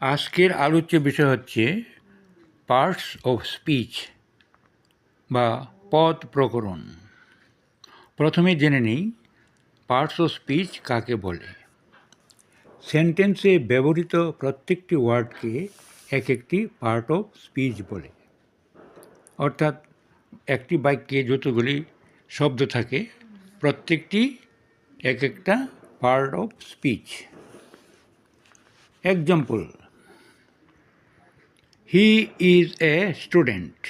আজকের আলোচ্য বিষয় হচ্ছে পার্টস অফ স্পিচ বা পদ প্রকরণ। প্রথমে জেনে নিই পার্টস অফ স্পিচ কাকে বলে। সেন্টেন্সে ব্যবহৃত প্রত্যেকটি ওয়ার্ডকে এক একটি পার্ট অফ স্পিচ বলে। অর্থাৎ একটি বাক্যে যতগুলি শব্দ থাকে, প্রত্যেকটি এক একটা part of speech. Example he is a student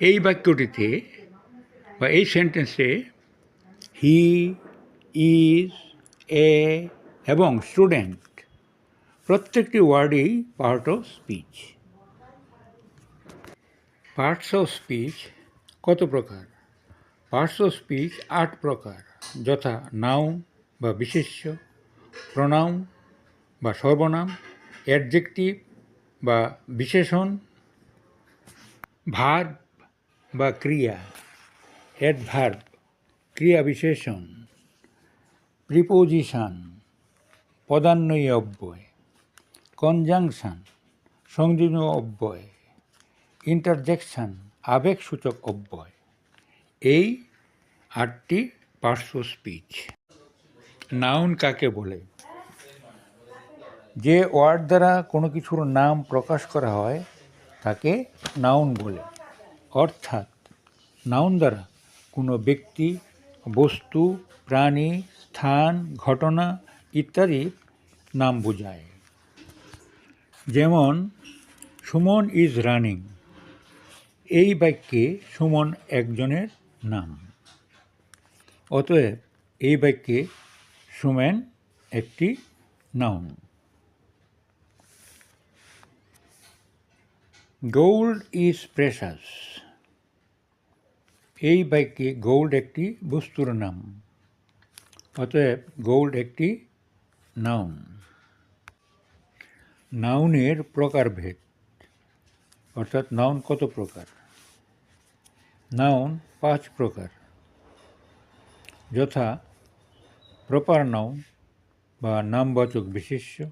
এই বাক্যটিতে বা এই সেন্টেন্সে হি ইজ এ এবং স্টুডেন্ট প্রত্যেকটি ওয়ার্ডই part of speech parts of speech কত প্রকার? পার্টস অফ স্পিচ আট প্রকার। যথা নাউন বা বিশেষ্য প্রনাউন বা সর্বনাম অ্যাডজেক্টিভ বা বিশেষণ ভার্ব বা ক্রিয়া অ্যাডভার্ব ক্রিয়া বিশেষণ, প্রিপোজিশন পদান্বয়ী অব্যয় কনজাংশন সংযোজন অব্যয় ইন্টারজেকশন আবেগসূচক অব্যয় এই আটটি পার্শ্ব স্পিচ। নাউন কাকে বলে? যে ওয়ার্ড দ্বারা কোনো কিছুর নাম প্রকাশ করা হয়, তাকে নাউন বলে। অর্থাৎ, নাউন দ্বারা কোনো ব্যক্তি, বস্তু, প্রাণী, স্থান, ঘটনা ইত্যাদির নাম বোঝায়। যেমন, সুমন ইজ রানিং। এই বাক্যে সুমন একজনের নাম। অতএব, এই বাক্যে সুমেন একটি নাউন। গোল্ড ইজ প্রেশাস এই বাক্যে গোল্ড একটি বস্তুর নাম। অতএব গোল্ড একটি নাউন নাউনের প্রকারভেদ অর্থাৎ নাউন কত প্রকার? নাউন পাঁচ প্রকার। যথা প্রপার নাউন বা নামবাচক বিশেষ্য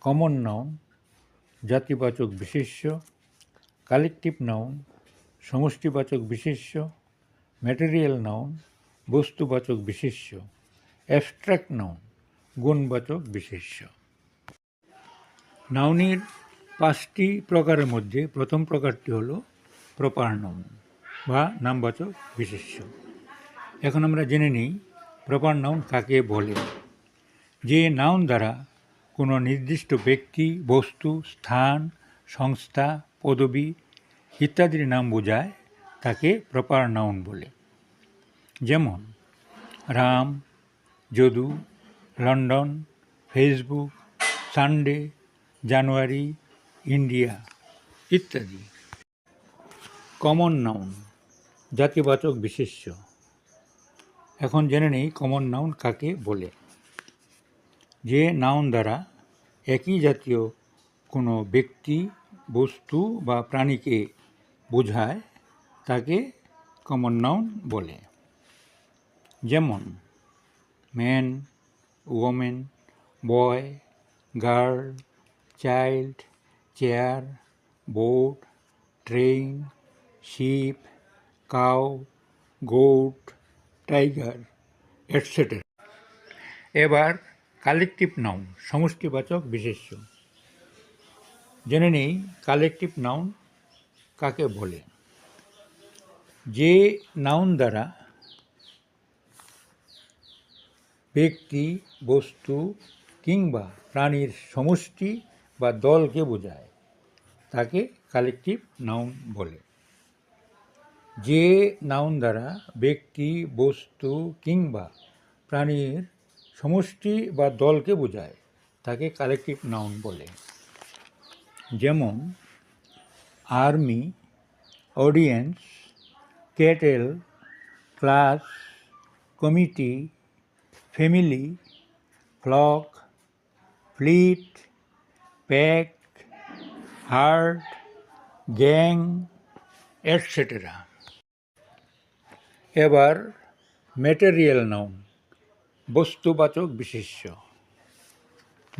কমন নাউন জাতিবাচক বিশেষ্য কালেকটিভ নাউন সমষ্টিবাচক বিশেষ্য ম্যাটেরিয়াল নাউন বস্তুবাচক বিশেষ্য অ্যাবস্ট্রাক্ট নাউন গুণবাচক বিশেষ্য। নাউনের পাঁচটি প্রকারের মধ্যে প্রথম প্রকারটি হল প্রপার নাউন বা নামবাচক বিশেষ্য। এখন আমরা জেনে নিই প্রপার নাউন কাকে বলে। যে নাউন দ্বারা কোনো নির্দিষ্ট ব্যক্তি, বস্তু, স্থান, সংস্থা, পদবি ইত্যাদির নাম বোঝায় তাকে প্রপার নাউন বলে। যেমন Ram, Jadu, London, Facebook, Sunday, January, India ইত্যাদি। কমন নাউন জাতিবাচক বিশেষ্য। এখন জেনে নেই কমন নাউন কাকে বলে। যে নাউন দ্বারা একই জাতীয় কোনো ব্যক্তি, বস্তু বা প্রাণীকে বোঝায়, তাকে কমন নাউন বলে। যেমন man women boy girl child chair boat train ship cow goat tiger etcetera এবার কালেকটিভ নাউন, সমষ্টিবাচক, বিশেষ্য। জেনে নেই কালেকটিভ নাউন কাকে বলে। যে নাউন দ্বারা ব্যক্তি, বস্তু কিংবা প্রাণীর সমষ্টি বা দলকে বোঝায়, তাকে কালেকটিভ নাউন বলে। যে নাউন দ্বারা ব্যক্তি, বস্তু কিংবা প্রাণীর সমষ্টি বা দলকে বোঝায়, তাকে কালেকটিভ নাউন বলে। যেমন army audience cattle class committee family flock fleet pack herd gang etcetera এবার ম্যাটেরিয়াল নাউন বস্তুবাচক বিশেষ্য।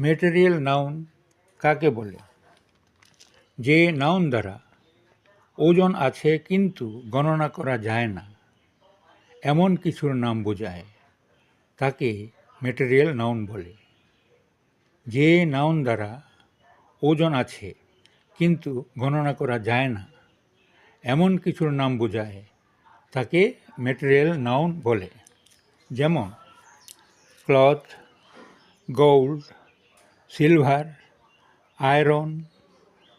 ম্যাটেরিয়াল নাউন কাকে বলে? যে নাউন দ্বারা ওজন আছে কিন্তু গণনা করা যায় না, এমন কিছুর নাম বোঝায়, তাকে ম্যাটেরিয়াল নাউন বলে। যে নাউন দ্বারা ওজন আছে কিন্তু গণনা করা যায় না, এমন কিছুর নাম বোঝায়, তাকে ম্যাটেরিয়াল নাউন বলে। যেমন cloth, gold, silver, iron,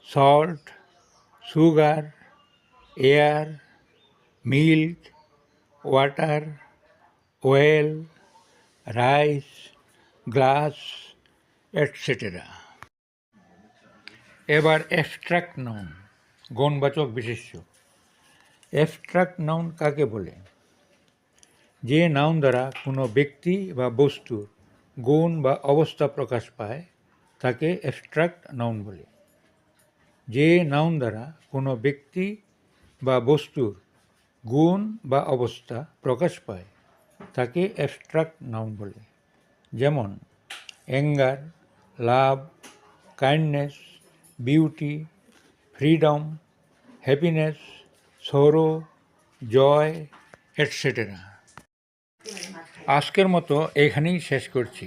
salt, sugar, air, milk, water, oil, rice, glass etcetera এবার অ্যাবস্ট্রাক্ট নাউন গণবাচক বিশেষ্য। অ্যাবস্ট্রাক্ট নাউন কাকে বলে? যে নাউন দ্বারা কোনো ব্যক্তি বা বস্তুর গুণ বা অবস্থা প্রকাশ পায়, তাকে অ্যাবস্ট্রাক্ট নাউন বলে। যে নাউন দ্বারা কোনো ব্যক্তি বা বস্তুর গুণ বা অবস্থা প্রকাশ পায়, তাকে অ্যাবস্ট্রাক্ট নাউন বলে। যেমন anger love kindness beauty freedom happiness sorrow joy etcetera আজকের মতো এখানেই শেষ করছি।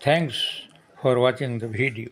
Thanks for watching the video